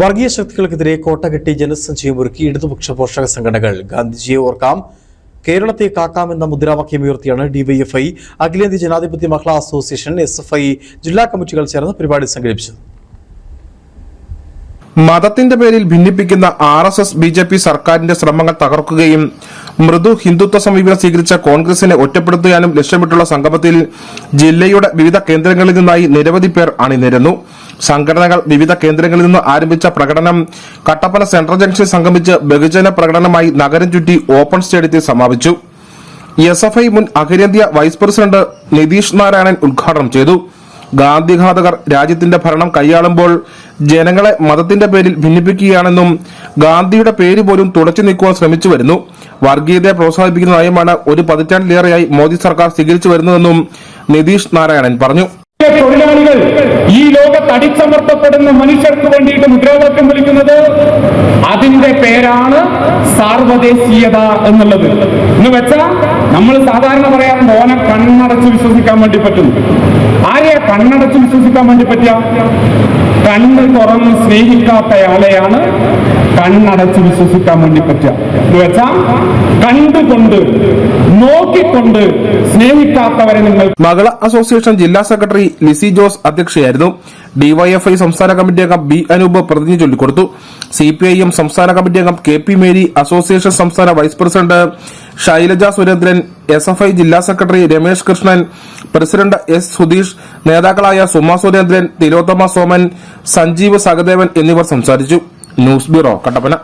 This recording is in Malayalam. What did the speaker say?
വർഗീയ ശക്തികൾക്കെതിരെ കോട്ടകെട്ടി ജനസഞ്ചയം ഒരുക്കി ഇടതുപക്ഷ പോഷക സംഘടനകൾ. ഗാന്ധിജിയെ ഓർക്കാം. കേരളത്തെ കാക്കാമെന്ന മുദ്രാവാക്യം ഉയർത്തിയാണ് ഡിവൈഎഫ്ഐ. അഖിലേന്ത്യാ ജനാധിപത്യ മഹിളാ അസോസിയേഷൻ എസ് ജില്ലാ കമ്മിറ്റികൾ ചേർന്ന് പരിപാടി സംഘടിപ്പിച്ചത്. മതത്തിന്റെ പേരിൽ ഭിന്നിപ്പിക്കുന്ന R S S B J P സർക്കാരിന്റെ ശ്രമങ്ങൾ തകർക്കുകയും മൃദു ഹിന്ദുത്വ സമീപനം സ്വീകരിച്ച കോൺഗ്രസിനെ ഒറ്റപ്പെടുത്താനും ലക്ഷ്യമിട്ടുള്ള സംഗമത്തിൽ ജില്ലയുടെ വിവിധ കേന്ദ്രങ്ങളിൽ നിന്നായി നിരവധി പേർ അണിനിരന്നു. സംഘടനകൾ വിവിധ കേന്ദ്രങ്ങളിൽ നിന്ന് ആരംഭിച്ച പ്രകടനം കട്ടപ്പന സെൻട്രൽ ജംഗ്ഷൻ സംഗമിച്ച് ബഹുജന പ്രകടനമായി നഗരം ചുറ്റി ഓപ്പൺ സ്റ്റേഡിയത്തിൽ സമാപിച്ചു. എസ് എഫ് ഐ മുൻ അഖിലേന്ത്യാ വൈസ് പ്രസിഡന്റ് നിതീഷ് നാരായണൻ ഉദ്ഘാടനം ചെയ്തു. ഗാന്ധിഘാതകർ രാജ്യത്തിന്റെ ഭരണം കൈയാളുമ്പോൾ ജനങ്ങളെ മതത്തിന്റെ പേരിൽ ഭിന്നിപ്പിക്കുകയാണെന്നും ഗാന്ധിയുടെ പേര് പോലും തുടച്ചു നീക്കുവാൻ ശ്രമിച്ചു വരുന്നു. വർഗീയതയെ പ്രോത്സാഹിപ്പിക്കുന്ന നയമാണ് ഒരു പതിറ്റാണ്ടിലേറെയായി മോദി സർക്കാർ സ്വീകരിച്ചു വരുന്നതെന്നും നിതീഷ് നാരായണൻ പറഞ്ഞു. തൊഴിലാളികൾ ഈ ലോകത്ത് അടിച്ചമർത്തപ്പെടുന്ന മനുഷ്യർക്ക് വേണ്ടിയിട്ട് മുദ്രാവാക്യം വിളിക്കുന്നത് അതിന്റെ പേരാണ് സാർവദേശീയത എന്നുള്ളത്. എന്ന് വെച്ചാൽ നമ്മൾ സാധാരണ പറയാറുണ്ട് ഓനെ കണ്ണടച്ച് വിശ്വസിക്കാൻ വേണ്ടി പറ്റുന്നു ആരെയാ കണ്ണടച്ച് വിശ്വസിക്കാൻ വേണ്ടി പറ്റുക കണ്ണ് തുറന്ന് സ്നേഹിക്കാത്തയാളെയാണ് കണ്ണടച്ച് വിശ്വസിക്കാൻ വേണ്ടി പറ്റുക എന്ന് വെച്ചാൽ കണ്ടുകൊണ്ട് നോക്കിക്കൊണ്ട് സ്നേഹിക്കാത്തവരെ നിങ്ങൾ മകള അസോസിയേഷൻ ജില്ലാ സെക്രട്ടറി ലിസി ജോസ് അധ്യക്ഷയായിരുന്നു. ഡിവൈഎഫ്ഐ സംസ്ഥാന കമ്മിറ്റി അംഗം ബി അനൂപ് പ്രതിജ്ഞ ചൊല്ലിക്കൊടുത്തു. സിപിഐഎം സംസ്ഥാന കമ്മിറ്റി അംഗം കെ പി മേരി അസോസിയേഷൻ സംസ്ഥാന vice president Shailaja Surendran S F I ജില്ലാ secretary Ramesh Krishnan president S Sudheesh നേതാക്കളായ സുമ സുരേന്ദ്രൻ തിലോത്തമ സോമൻ സഞ്ജീവ് സഹദേവൻ എന്നിവർ സംസാരിച്ചു. News bureau Kattappana.